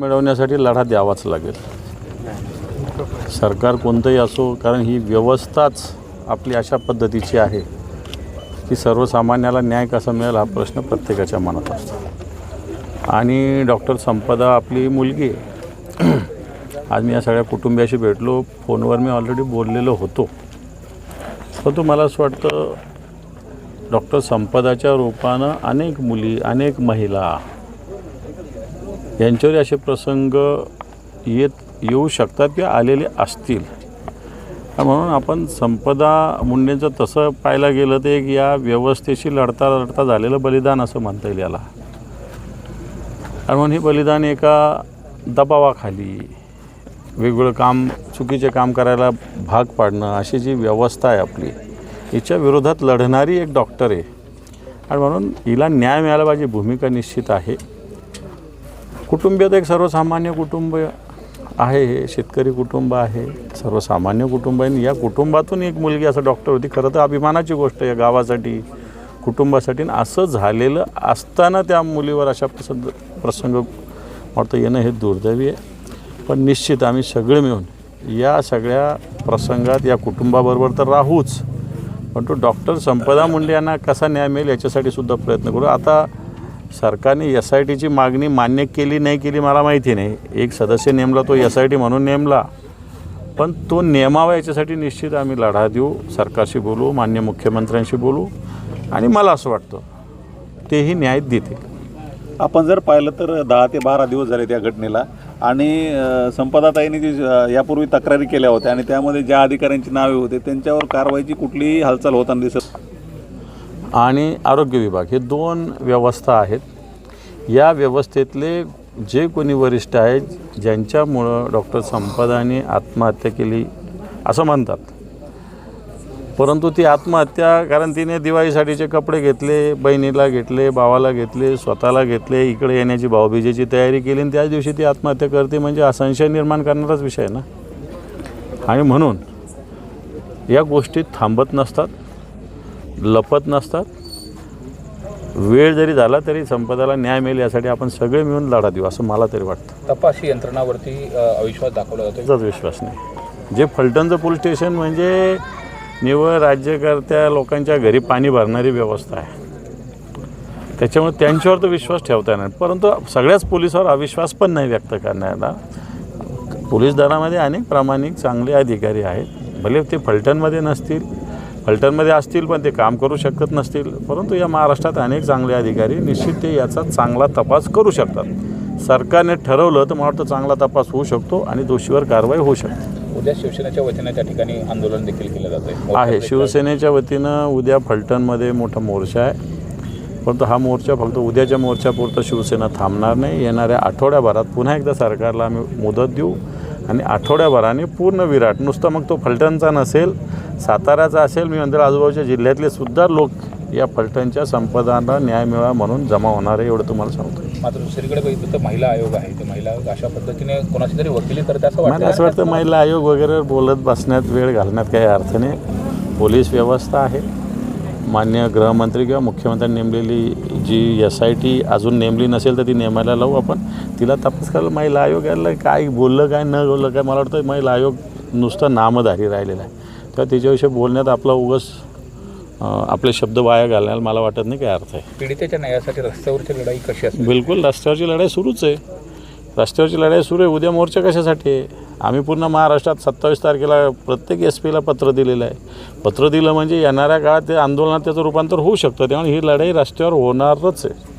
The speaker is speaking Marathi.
मिळवण्यासाठी लढा द्यावाच लागेल. सरकार कोणतंही असो कारण ही व्यवस्थाच आपली अशा पद्धतीची आहे की सर्वसामान्याला न्याय कसा मिळेल हा प्रश्न प्रत्येकाच्या मनात असतो. आणि डॉक्टर संपदा आपली मुलगी आहे. आज मी या सगळ्या कुटुंबियाशी भेटलो फोनवर मी ऑलरेडी बोललेलो होतो. परंतु मला असं वाटतं डॉक्टर संपदाच्या रूपानं अनेक मुली अनेक महिला यांच्यावर असे प्रसंग येत येऊ शकतात किंवा आलेले असतील. म्हणून आपण संपदा मुंडेंचं तसं पाहायला गेलं तर एक या व्यवस्थेशी लढता लढता झालेलं बलिदान असं म्हणता येईल याला. आणि म्हणून हे बलिदान एका दबावाखाली वेगवेगळं काम चुकीचे काम करायला भाग पाडणं अशी जी व्यवस्था आहे आपली हिच्या विरोधात लढणारी एक डॉक्टर आहे. आणि म्हणून हिला न्याय मिळाला पाहिजे भूमिका निश्चित आहे. कुटुंबियात एक सर्वसामान्य कुटुंब आहे हे शेतकरी कुटुंब आहे सर्वसामान्य कुटुंब आहे. आणि या कुटुंबातून एक मुलगी असं डॉक्टर होती. खरं तर अभिमानाची गोष्ट आहे या गावासाठी कुटुंबासाठी. असं झालेलं असताना त्या मुलीवर अशा प्रसंग प्रसंग वाटतं येणं हे दुर्दैवी आहे. पण निश्चित आम्ही सगळे मिळून या सगळ्या प्रसंगात या कुटुंबाबरोबर तर राहूच. पण तो डॉक्टर संपदा मुंडे यांना कसा न्याय मिळेल याच्यासाठी सुद्धा प्रयत्न करू. आता सरकारने एस आय टीची मागणी मान्य केली नाही केली मला माहिती नाही. एक सदस्य नेमला तो एस आय टी म्हणून नेमला. पण तो नेमावा याच्यासाठी निश्चित आम्ही लढा देऊ सरकारशी बोलू मान्य मुख्यमंत्र्यांशी बोलू. आणि मला असं वाटतं तेही न्याय देतील. आपण जर पाहिलं तर दहा ते बारा दिवस झाले त्या घटनेला. आणि संपदाताईंनी जी यापूर्वी तक्रारी केल्या होत्या आणि त्यामध्ये ज्या अधिकाऱ्यांची नावे होते त्यांच्यावर कारवाईची कुठलीही हालचाल होताना दिसत आणि आरोग्य विभाग हे दोन व्यवस्था आहेत. या व्यवस्थेतले जे कोणी वरिष्ठ आहेत ज्यांच्यामुळं डॉक्टर संपदाने आत्महत्या केली असं म्हणतात. परंतु ती आत्महत्या कारण तिने दिवाळीसाठीचे कपडे घेतले बहिणीला घेतले भावाला घेतले स्वतःला घेतले इकडे येण्याची भाऊबीजेची तयारी केली आणि त्याच दिवशी ती आत्महत्या करते म्हणजे हा संशय निर्माण करणाराच विषय ना. आणि म्हणून या गोष्टी थांबत नसतात. लपत नसतात. वेळ जरी झाला तरी संपदाला न्याय मिळेल यासाठी आपण सगळे मिळून लढा देऊ असं मला तरी वाटतं. तपास यंत्रणावरती अविश्वास दाखवला जातो त्याचाच विश्वास नाही. जे फलटणचं पोलीस स्टेशन म्हणजे निव्वळ राज्यकर्त्या लोकांच्या घरी पाणी भरणारी व्यवस्था आहे. त्याच्यामुळे त्यांच्यावर तर विश्वास ठेवता येणार परंतु सगळ्याच पोलिसावर अविश्वास पण नाही व्यक्त करण्याला पोलीस दलामध्ये अनेक प्रामाणिक चांगले अधिकारी आहेत. भले ते फलटणमध्ये नसतील फलटणमध्ये असतील पण ते काम करू शकत नसतील. परंतु या महाराष्ट्रात अनेक चांगले अधिकारी निश्चित ते याचा चांगला तपास करू शकतात. सरकारने ठरवलं तर मला वाटतं चांगला तपास होऊ शकतो आणि दोषीवर कारवाई होऊ शकते. उद्या शिवसेनेच्या वतीने त्या ठिकाणी आंदोलन देखील केलं जात आहे. शिवसेनेच्या वतीनं उद्या फलटणमध्ये मोठा मोर्चा आहे. परंतु हा मोर्चा फक्त उद्याच्या मोर्चापुरतं शिवसेना थांबणार नाही. येणाऱ्या आठवड्याभरात पुन्हा एकदा सरकारला आम्ही मुदत देऊ आणि आठवड्याभराने पूर्ण विराट नुसतं मग तो फलटणचा नसेल साताऱ्याचा असेल मी म्हणतो आजूबाजूच्या जिल्ह्यातले सुद्धा लोक या फलटणच्या संपदाला न्याय मिळावा म्हणून जमा होणार आहे एवढं तुम्हाला सांगतो. मात्र दुसरीकडे बघितलं तर महिला आयोग आहे. तर महिला आयोग अशा पद्धतीने कोणाची तरी वकिली करते असं मला असं वाटतं महिला आयोग वगैरे बोलत बसण्यात वेळ घालण्यात काही अर्थ नाही. पोलीस व्यवस्था आहे. मान्य गृहमंत्री किंवा मुख्यमंत्र्यांनी नेमलेली जी एस आय टी अजून नेमली नसेल तर ती नेमायला लावू आपण. तिला तपास करायला महिला आयोग यायला काय बोललं काय न बोललं काय मला वाटतं महिला आयोग नुसतं नामधारी राहिलेला आहे. तर त्याच्याविषयी बोलण्यात आपला उगस आपले शब्द वाया घालण्याला मला वाटत नाही काय अर्थ आहे. पीडितेच्या न्यायासाठी रस्त्यावरची लढाई कशी असते? बिलकुल रस्त्यावरची लढाई सुरूच आहे. रस्त्यावरची लढाई सुरू आहे उद्या मोर्चा कशासाठी आहे? आम्ही पूर्ण महाराष्ट्रात सत्तावीस तारखेला प्रत्येक एस पीला पत्र दिलेलं आहे. पत्र दिलं म्हणजे येणाऱ्या काळात ते आंदोलनात त्याचं रूपांतर होऊ शकतं. त्यामुळे ही लढाई रस्त्यावर होणारच आहे.